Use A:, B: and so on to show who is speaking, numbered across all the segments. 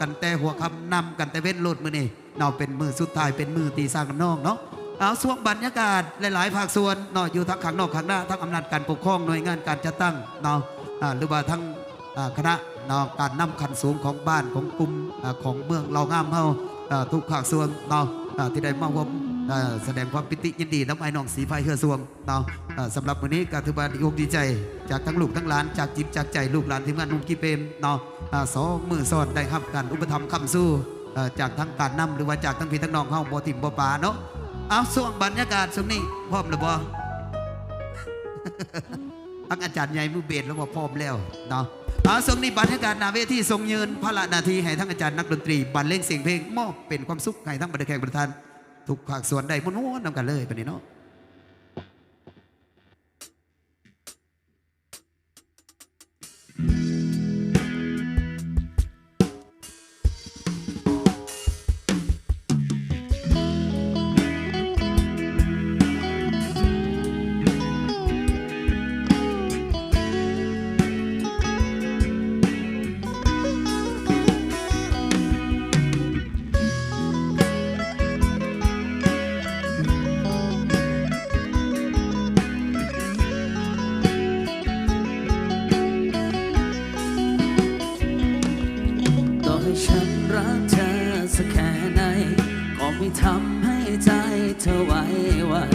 A: กันแต่หัวคำนำกันแต่เว้นโลดมือนี่เนาเป็นมือสุดท้ายเป็นมือตีสร้างน้ำนองเนาะเอาส่วงบรรยากาศหลาย ๆ ภาคส่วนเนาะอยู่ทั้งข้างนอกข้างหน้าทั้งอำนาจการปกครองหน่วยงานการจัดตั้งเนาะหรือว่าทั้งคณะเนาะการนำขันสูงของบ้านของกลุ่มของเมืองเรางามเฮาอ่าทุกภาคส่วนเนาะที่ได้มาร่วม แสดงความปิติยินดีน้ำไอ้น้องสีไฟเฮือสวงเนาะสำหรับวันนี้ก็ถือว่าดีอกดีใจ จากทั้งลูกทั้งหลานจากจิตจากใจลูกหลานทีมงานนุ่มกีเปมเนาะสองมือสอดได้ครับการอุปถัมภ์คำสู้จากทั้งการนำหรือว่าจากทั้งพี่ทั้งน้องเฮาบ่ทิมบ่ปาเนาะเอาส่วงบรรยากาศช่วงนี้พร้อมหรือบ่ทั้งอาจารย์ใหญ่มือเบสแล้วว่าพร้อมแล้วเนาะเอาส่วงนี้บรรยากาศนาเวทีทรงยืนพระละนาทีให้ทั้งอาจารย์นักดนตรีบรรเลงเสียงเพลงมอบเป็นความสุขให้ทั้งบรรดาแขกประธาน ทุกภาคส่วนได้ม้วนๆนำกันเลยไปนี่เนาะ
B: วัน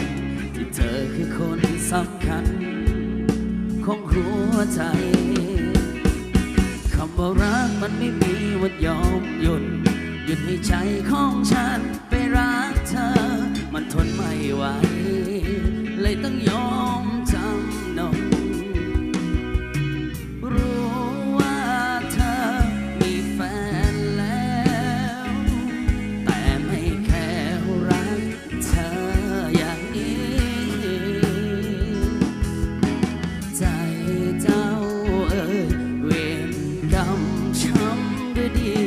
B: ที่เธอคือคนสำคัญ ของหัวใจคำว่ารักมันไม่มีวันยอมหยุดหยุดให้ใจของฉันไปรักเธอ มันทนไม่ไหวเลยต้องยอมำด้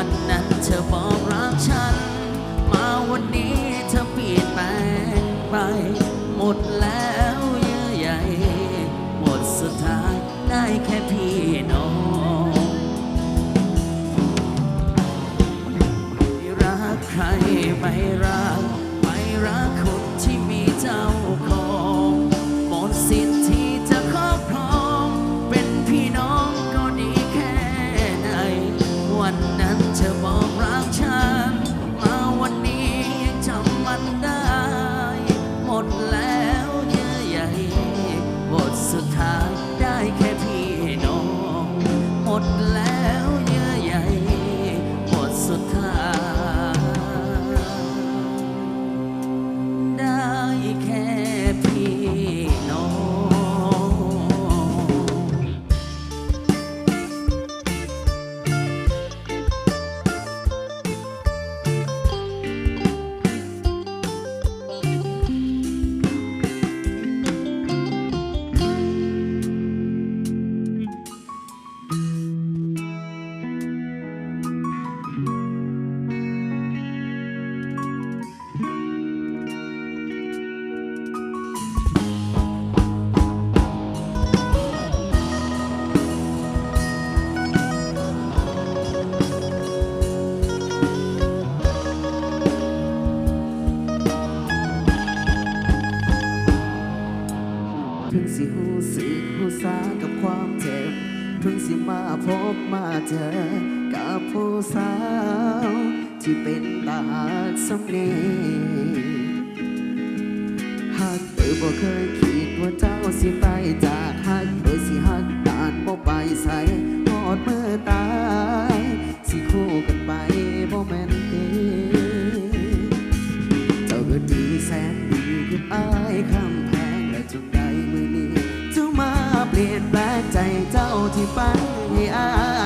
B: วันนั้นเธอบอกรักฉัน มาวันนี้เธอเปลี่ยนแปลงไปหมดแล้ว เพิ่งสิหูสึกหูสากับควา
C: มเจ็บ เพิ่งสิมาพบมาเจอ กับผู้สาว ที่เป็นตาหักสำเนีหากเธอบอกเคยคิดว่าเจ้าสิไปจากหักเธอสิหักด่านบ่ไปใส่ ที่ไปอ้า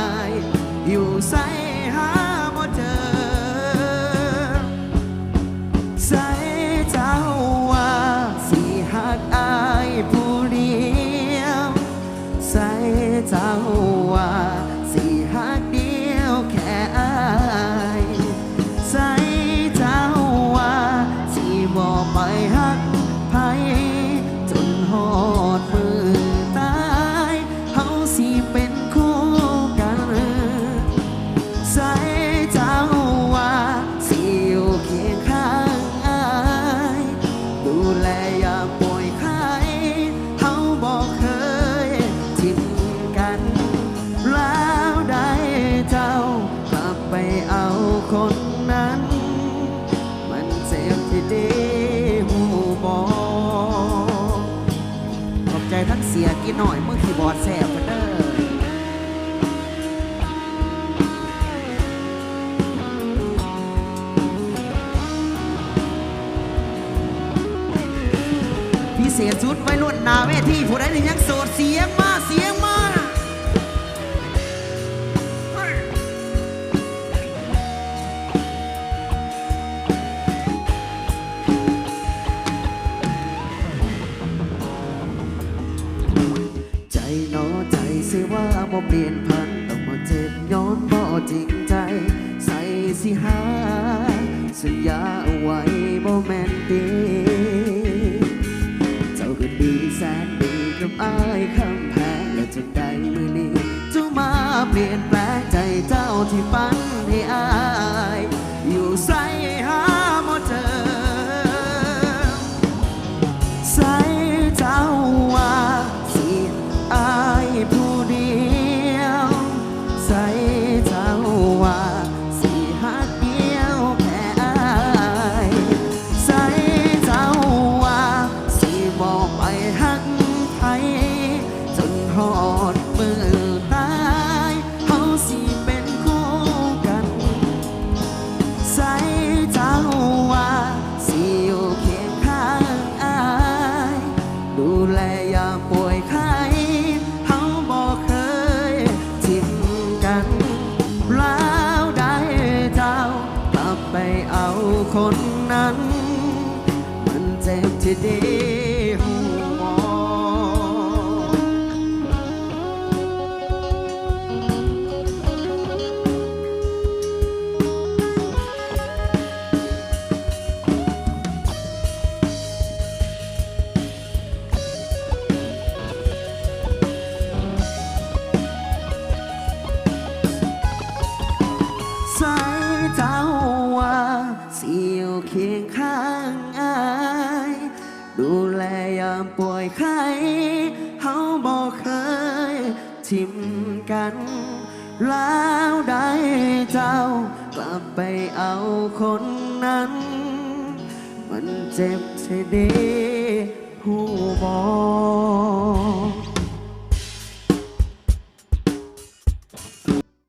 C: หน่อยมื่อคีย์บอร์ดแสบเด้อพิเศษสุดไว้ลุ่นนาเวทีผู้ใดที่ยังโสดเสียง คนนั้น มันเจ็บที่ดี ใครเขาบอกเคยทิมกัน แล้วได้เจ้ากลับไปเอาคนนั้น มันเจ็บเสียดีผู้บอก